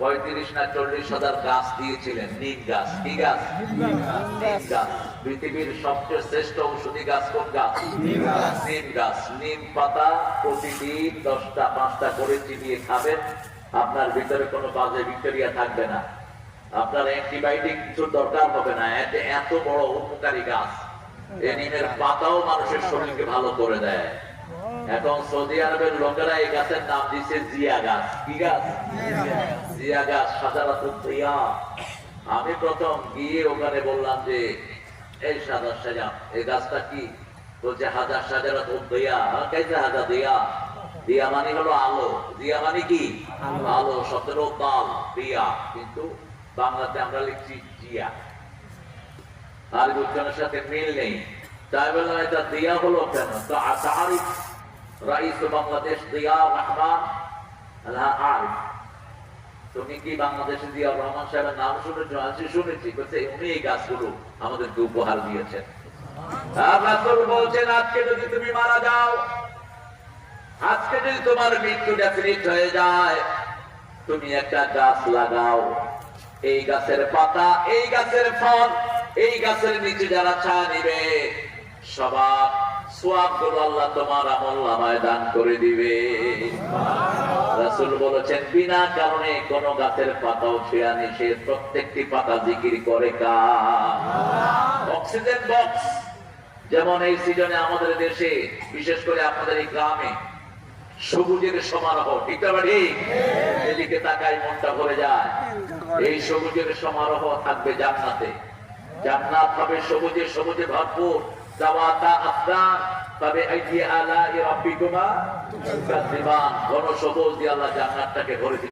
পঁয়ত্রিশ না চল্লিশ হাজার গাছ দিয়েছিলেন নিম গাছ। কি গাছ? নিম গাছ। পৃথিবীর সবচেয়ে শ্রেষ্ঠ ঔষধি গাছ কোন গাছ? নিম গাছ। নিম পাতা প্রতিদিন দশটা পাঁচটা করে চিবিয়ে খাবেন। আপনার ভিতরে কোনো বাজে ভিক্টোরিয়া থাকবে না। আপনার অ্যান্টিবায়োটিক কিছু দরকার হবে না। এতে এত বড় উপকারী গাছ এই নিমের পাতাও মানুষের শরীরকে ভালো করে দেয়। এখন সৌদি আরবের লোকেরা এই গাছের নাম দিচ্ছে জিয়া গাছ। কি গাছ। সাজারাতুল আমি প্রথম গিয়ে ওখানে বললাম যে এই সাদা সাজা এই গাছটা কি? বলছে হাজার সাজারাতুল দিয়া কাইছে হাজার দিয়া? দিয়া মানে হলো আলো। দিয়া মানে কি? আলো। সতেরো তাল দিয়া। কিন্তু বাংলাতে আমরা লিখছি জিয়া। আর উচ্চারণের সাথে মিল নেই। তাই বললাম এটা দিয়া হলো কেন? তো আরিফ রাইস বাংলাদেশ দিয়া রহমান আল্লাহ আরিফ। তুমি কি বাংলাদেশে রহমান সাহেবের নাম আজকে শুনেছি। বলছে, উনি এই গাছগুলো আমাদেরকে উপহার দিয়েছেন। হয়ে একটা গাছ লাগাও। এই গাছের পাতা, এই গাছের ফল, এই গাছের নিচে যারা ছা নিবে, সবার আল্লাহ তোমার আমল দান করে দিবে। রাসূল বলেছেন, বিনা কারণে কোন গাছের পাতাও প্রত্যেকটি পাতা জিকির করে কা অক্সিজেন বক্স, যেমন এই সিজনে আমাদের দেশে, বিশেষ করে আপনাদের এই গ্রামে, সবুজের সমারোহ, ঠিক ঠিক এদিকে তাকাই মনটা ভরে যায়। এই সবুজের সমারোহ থাকবে জান্নাতে। জান্নাত হবে সবুজে সবুজে ভরপুর। জাওয়াতা আফরান তবে আলা আল্লাহ ভরে